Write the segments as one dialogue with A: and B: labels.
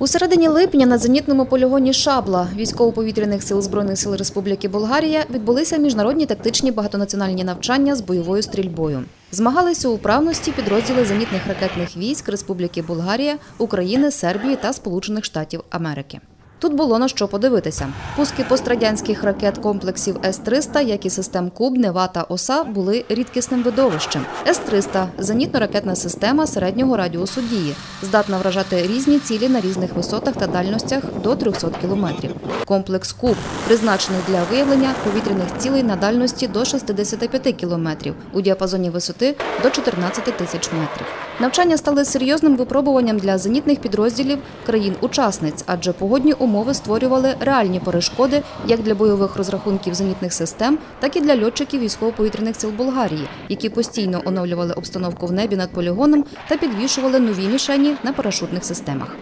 A: У середині липня на зенітному полігоні Шабла військово-повітряних сил Збройних сил Республіки Болгарія відбулися міжнародні тактичні багатонаціональні навчання з бойовою стрільбою. Змагалися у вправності підрозділи зенітних ракетних військ Республіки Болгарія, України, Сербії та Сполучених Штатів Америки. Тут було на що подивитися. Пуски пострадянських ракет комплексів С-300, як і систем Куб, Нева та ОСА, були рідкісним видовищем. С-300 – зенітно-ракетна система середнього радіусу дії, здатна вражати різні цілі на різних висотах та дальностях до 300 кілометрів. Комплекс Куб призначений для виявлення повітряних цілей на дальності до 65 кілометрів, у діапазоні висоти до 14 тисяч метрів. Навчання стали серйозним випробуванням для зенітних підрозділів країн-учасниць, адже погодні умови створювали реальні перешкоди як для бойових розрахунків зенітних систем, так і для льотчиків військово-повітряних сил Болгарії, які постійно оновлювали обстановку в небі над полігоном та підвішували нові мішені на парашутних системах.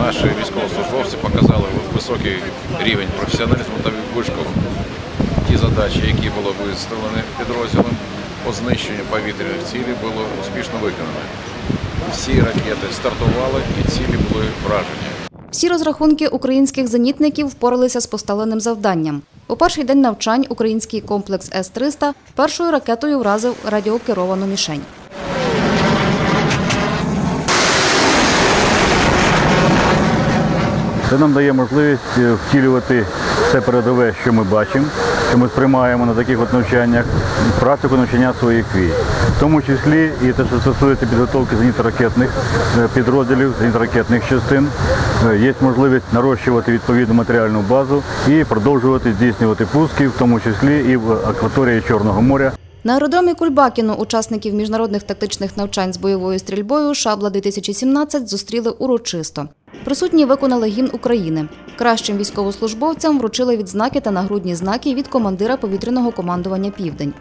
B: Наші військовослужбовці показали високий рівень професіоналізму та вишков ті задачі, які були виставлені підрозділом по знищенню повітряних цілей, було успішно виконано. Всі ракети стартували і цілі були вражені.
A: Всі розрахунки українських зенітників впоралися з поставленим завданням. У перший день навчань український комплекс С-300 першою ракетою вразив радіокеровану мішень.
C: Це нам дає можливість е, втілювати все передове, що ми бачимо, що ми сприймаємо на таких от навчаннях, практику навчання своїх військ. В тому числі і те, що стосується підготовки зенітно-ракетних е, підрозділів, зенітно-ракетних частин, е, є можливість нарощувати відповідну матеріальну базу і продовжувати здійснювати пуски, в тому числі і в акваторії Чорного моря.
A: На аеродромі Кульбакіно учасників міжнародних тактичних навчань з бойовою стрільбою «Шабла-2017» зустріли урочисто. Присутні виконали гімн України. Кращим військовослужбовцям вручили відзнаки та нагрудні знаки від командира повітряного командування Південь.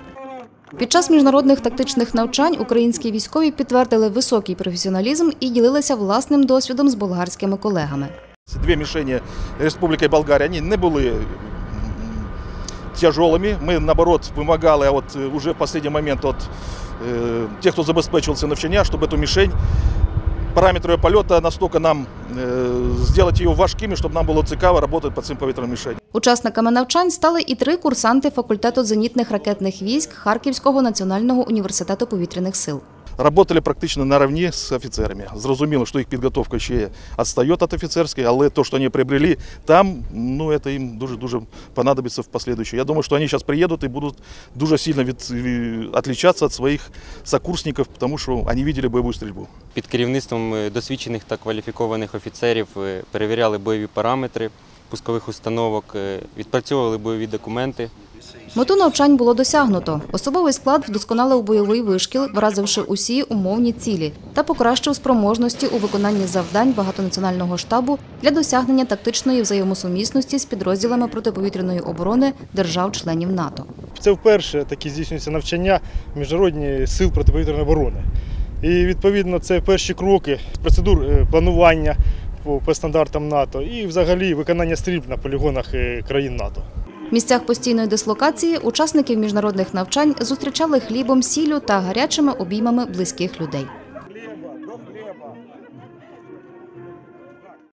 A: Під час міжнародних тактичних навчань українські військові підтвердили високий професіоналізм і ділилися власним досвідом з болгарськими колегами.
D: Дві мішені Республіки Болгарія вони не були тяжелыми. Ми, наоборот, вимагали от, е, уже в останній момент от е, тих, хто забезпечувався навчання, щоб цю мішень, параметри її польоту настільки нам зробити його важкими, щоб нам було цікаво працювати по цим повітряним мішеням.
A: Учасниками навчань стали і три курсанти факультету зенітних ракетних військ Харківського національного університету повітряних сил.
D: Работали практично наравні з офіцерами. Зрозуміло, що їх підготовка ще відстає від офіцерської, але те, що вони приобрели там, ну, це їм дуже-дуже понадобиться в последующем. Я думаю, що вони зараз приїдуть і будуть дуже сильно від, від своїх сокурсників, тому що вони бачили бойову стрільбу.
E: Під керівництвом е, досвідчених та кваліфікованих офіцерів е, перевіряли бойові параметри пускових установок, е, відпрацьовували бойові документи.
A: Мету навчань було досягнуто. Особовий склад вдосконалив бойовий вишкіл, вразивши усі умовні цілі, та покращив спроможності у виконанні завдань багатонаціонального штабу для досягнення тактичної взаємосумісності з підрозділами протиповітряної оборони держав-членів НАТО.
F: Це вперше такі здійснюються навчання міжнародні сил протиповітряної оборони. І відповідно це перші кроки процедур е, планування по, по стандартам НАТО і взагалі виконання стрільб на полігонах е, країн НАТО.
A: Місцях постійної дислокації учасників міжнародних навчань зустрічали хлібом, сіллю та гарячими обіймами близьких людей.